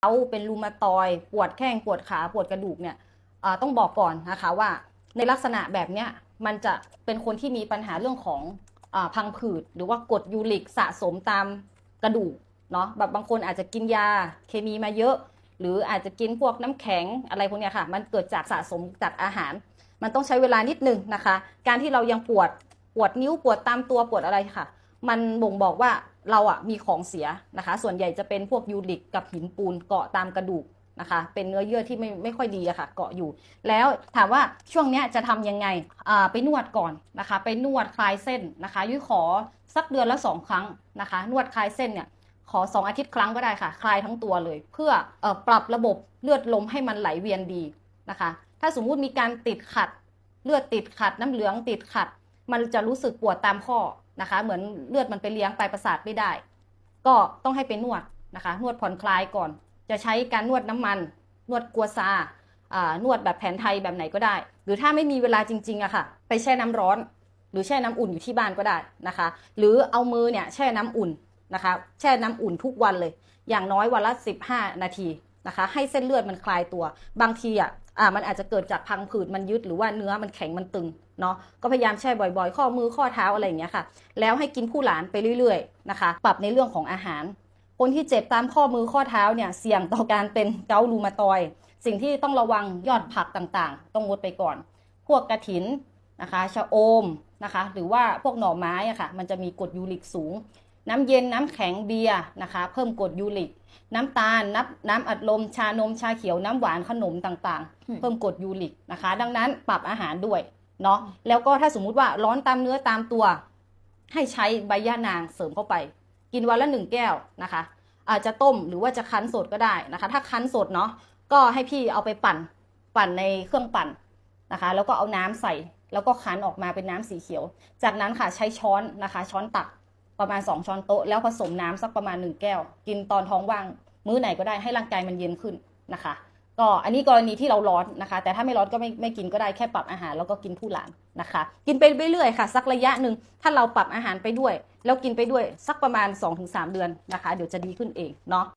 เขาเป็นรูมาตอย์ปวดแข้งปวดขาปวดกระดูกเนี่ยต้องบอกก่อนนะคะว่าในลักษณะแบบเนี้ยมันจะเป็นคนที่มีปัญหาเรื่องของอพังผืด หรือว่ากรดยูริกสะสมตามกระดูกเนาะแบบบางคนอาจจะกินยาเคมีมาเยอะ หรืออาจจะกินพวกน้ำแข็งอะไรพวกเนี้ยค่ะ มันเกิดจากสะสมจากอาหาร มันต้องใช้เวลานิดนึงนะคะ การที่เรายังปวดปวดนิ้วปวดตามตัวปวดอะไรค่ะ มันบ่งบอกว่าเราอะมีของเสียนะคะ ส่วนใหญ่จะเป็นพวกยูริกกับหินปูนเกาะตามกระดูกนะคะ เป็นเนื้อเยื่อที่ไม่ไม่ค่อยดีอะค่ะ เกาะอยู่ แล้วถามว่าช่วงเนี้ยจะทำยังไงอ่าไปนวดก่อนนะคะ ไปนวดคลายเส้นนะคะยุ้ยขอสักเดือนละสองครั้งนะคะ นวดคลายเส้นเนี่ยขอ 2 อาทิตย์ครั้งก็ได้ค่ะ คลายทั้งตัวเลย เพื่อออปรับระบบเลือดลมให้มันไหลเวียนดีนะคะ ถ้าสมมุติมีการติดขัด เลือดติดขัด น้ำเหลืองติดขัด มันจะรู้สึกปวดตามข้อ นะคะ เหมือนเลือดมันไปเลี้ยงปลายประสาทไม่ได้ ก็ต้องให้ไปนวดนะคะ นวดผ่อนคลายก่อน จะใช้การนวดน้ำมัน นวดกัวซาอ่านวดแบบแผนไทยแบบไหนก็ได้ หรือถ้าไม่มีเวลาจริงๆอะค่ะ ไปแช่น้ำร้อน หรือแช่น้ำอุ่นอยู่ที่บ้านก็ได้นะคะ หรือเอามือเนี่ยแช่น้ำอุ่นนะคะ แช่น้ำอุ่นทุกวันเลย อย่างน้อยวันละ 15 นาทีนะคะ ให้เส้นเลือดมันคลายตัว บางทีอะ อ่ามันอาจจะเกิดจากพังผืดมันยึดหรือว่าเนื้อมันแข็งมันตึงเนาะก็พยายามแช่บ่อยๆ ข้อมือข้อเท้าอะไรอย่างเงี้ยค่ะ แล้วให้กินผู้หลานไปเรื่อยๆนะคะ ปรับในเรื่องของอาหาร คนที่เจ็บตามข้อมือข้อเท้าเนี่ยเสี่ยงต่อการเป็นเกาต์รูมาตอย สิ่งที่ต้องระวังยอดผักต่างๆ ต้องงดไปก่อน พวกกระถินนะคะชะโอมนะคะ หรือว่าพวกหน่อไม้อะค่ะ มันจะมีกรดยูริกสูง น้ำเย็นน้ำแข็งเบียร์นะคะ เพิ่มกรดยูริก น้ำตาลน้ำน้ำอัดลม ชานมชาเขียวน้ำหวานขนมต่างอืมๆเพิ่มกรดยูริกนะคะ ดังนั้นปรับอาหารด้วยเนาะแล้วก็ถ้าสมมุติว่าร้อนตามเนื้อตามตัว ให้ใช้ใบย่านางเสริมเข้าไป กินวันละหนึ่งแก้วนะคะ อาจจะต้มหรือว่าจะคั้นสดก็ได้นะคะ ถ้าคั้นสดเนาะก็ให้พี่เอาไปปั่นปั่นในเครื่องปั่นนะคะ แล้วก็เอาน้ำใส่แล้วก็คั้นออกมาเป็นน้ำสีเขียว จากนั้นค่ะใช้ช้อนนะคะ ช้อนตัก ประมาณ 2 ช้อนโต๊ะแล้วผสมน้ำสักประมาณ 1 แก้ว กินตอนท้องว่าง มื้อไหนก็ได้ให้ร่างกายมันเย็นขึ้นนะคะ ก็อันนี้กรณีที่เราร้อนนะคะ แต่ถ้าไม่ร้อนก็ไม่ไม่กินก็ได้แค่ปรับอาหารแล้วก็กินผู้หลานนะคะ กินไปเรื่อยๆค่ะ สักระยะหนึ่งถ้าเราปรับอาหารไปด้วย แล้วกินไปด้วยสักประมาณ 2-3 เดือนนะคะ เดี๋ยวจะดีขึ้นเองเนาะ